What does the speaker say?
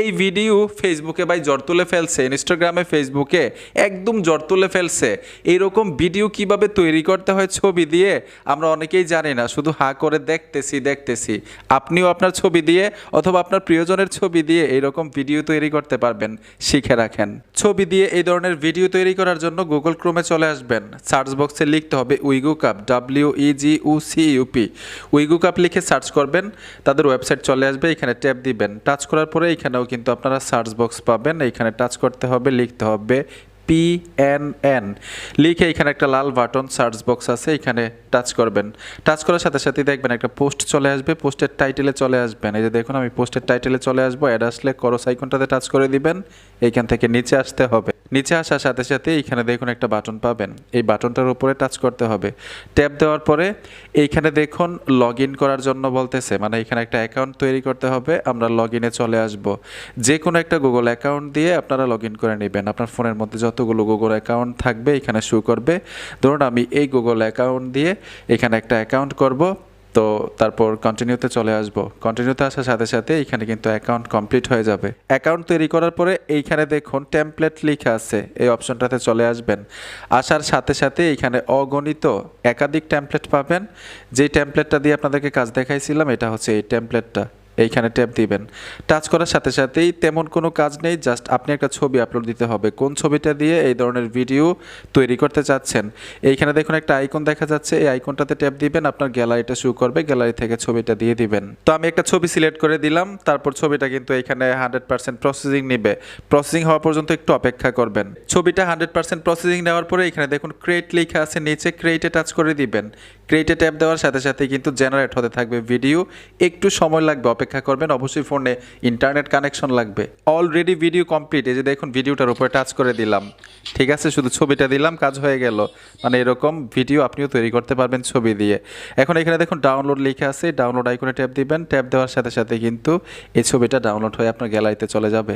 এই ভিডিও ফেসবুকে ভাই জ্বর তুলে ফেলছে ইনস্টাগ্রামে ফেসবুকে একদম জ্বর তুলে ফেলছে। এইরকম ভিডিও কীভাবে তৈরি করতে হয় ছবি দিয়ে, আমরা অনেকেই জানি না, শুধু হা করে দেখতেছি দেখতেছি। আপনিও আপনার ছবি দিয়ে অথবা আপনার প্রিয়জনের ছবি দিয়ে এইরকম ভিডিও তৈরি করতে পারবেন, শিখে রাখেন। ছবি দিয়ে এই ধরনের ভিডিও তৈরি করার জন্য গুগল ক্রোমে চলে আসবেন। সার্চ বক্সে লিখতে হবে wegu cup W E G U C UP wegu cup লিখে সার্চ করবেন, তাদের ওয়েবসাইট চলে আসবে, এখানে ট্যাপ দিবেন। টাচ করার পরে এখানেও কিন্তু আপনারা সার্চ বক্স পাবেন। এখানে টাচ করতে হবে, লিখতে হবে পি এন এন লিখে এখানে একটা লাল বাটন সার্চ বক্স আছে, এখানে টাচ করবেন। টাচ করার সাথে সাথে দেখবেন একটা পোস্ট চলে আসবে পোস্টের টাইটেলে চলে আসবেন। এই যে দেখুন, আমি পোস্টের টাইটেলে চলে আসব অ্যাড আসলে করস আইকনটাতে টাচ করে দিবেন। এইখান থেকে নিচে আসতে হবে। নিচে আসার সাথে সাথে এইখানে দেখুন একটা বাটন পাবেন। এই বাটনটার উপরে টাচ করতে হবে। ট্যাপ দেওয়ার পরে এইখানে দেখুন লগ করার জন্য বলতেছে মানে এখানে একটা অ্যাকাউন্ট তৈরি করতে হবে, আমরা লগ চলে আসব। যে কোনো একটা গুগল অ্যাকাউন্ট দিয়ে আপনারা লগ করে নেবেন। আপনার ফোনের মধ্যে যতগুলো গুগল অ্যাকাউন্ট থাকবে, এখানে শো করবে। ধরুন আমি এই গুগল অ্যাকাউন্ট দিয়ে এখানে একটা অ্যাকাউন্ট করব। তো তারপর কন্টিনিউতে চলে আসব। কন্টিনিউতে আসার সাথে সাথে এইখানে কিন্তু অ্যাকাউন্ট কমপ্লিট হয়ে যাবে। অ্যাকাউন্ট তৈরি করার পরে এইখানে দেখুন টেমপ্লেট লিখা আছে। এই অপশনটাতে চলে আসবেন। আসার সাথে সাথে এইখানে অগণিত একাধিক টেমপ্লেট পাবেন। যেই টেমপ্লেটটা দিয়ে আপনাদেরকে কাজ দেখাইছিলাম, এটা হচ্ছে এই টেমপ্লেটটা এইখানে ট্যাপ দিবেন। টাচ করার সাথে সাথেই তেমন কোনো কাজ নেই, জাস্ট আপনি একটা ছবি আপলোড দিতে হবে। কোন ছবিটা দিয়ে এই ধরনের ভিডিও তৈরি করতে চাচ্ছেন? এইখানে দেখুন একটা আইকন দেখা যাচ্ছে, এই আইকনটাতে ট্যাপ দিবেন, আপনার গ্যালারিটা শুরু করবে গ্যালারি থেকে ছবিটা দিয়ে দিবেন। তো আমি একটা ছবি সিলেক্ট করে দিলাম, তারপর ছবিটা কিন্তু এখানে হান্ড্রেড পার্সেন্ট প্রসেসিং নেবে। প্রসেসিং হওয়া পর্যন্ত একটু অপেক্ষা করবেন। ছবিটা হান্ড্রেড পার্সেন্ট প্রসেসিং নেওয়ার পরে এখানে দেখুন ক্রিয়েট লেখা আছে, নিচে ক্রিয়েটে টাচ করে দিবেন। ক্রিয়েটে ট্যাপ দেওয়ার সাথে সাথে কিন্তু জেনারেট হতে থাকবে ভিডিও একটু সময় লাগবে, অপেক্ষা করবেন। অবশ্যই ফোনে ইন্টারনেট কানেকশন লাগবে। অলরেডি ভিডিও কমপ্লিট এই যে দেখুন ভিডিওটার উপরে টাচ করে দিলাম। ঠিক আছে, শুধু ছবিটা দিলাম, কাজ হয়ে গেল। মানে এরকম ভিডিও আপনিও তৈরি করতে পারবেন ছবি দিয়ে। এখন এখানে দেখুন ডাউনলোড লেখা আছে। ডাউনলোড আইকনে ট্যাপ দিবেন। ট্যাপ দেওয়ার সাথে সাথে কিন্তু এই ছবিটা ডাউনলোড হয়ে আপনার গ্যালারিতে চলে যাবে।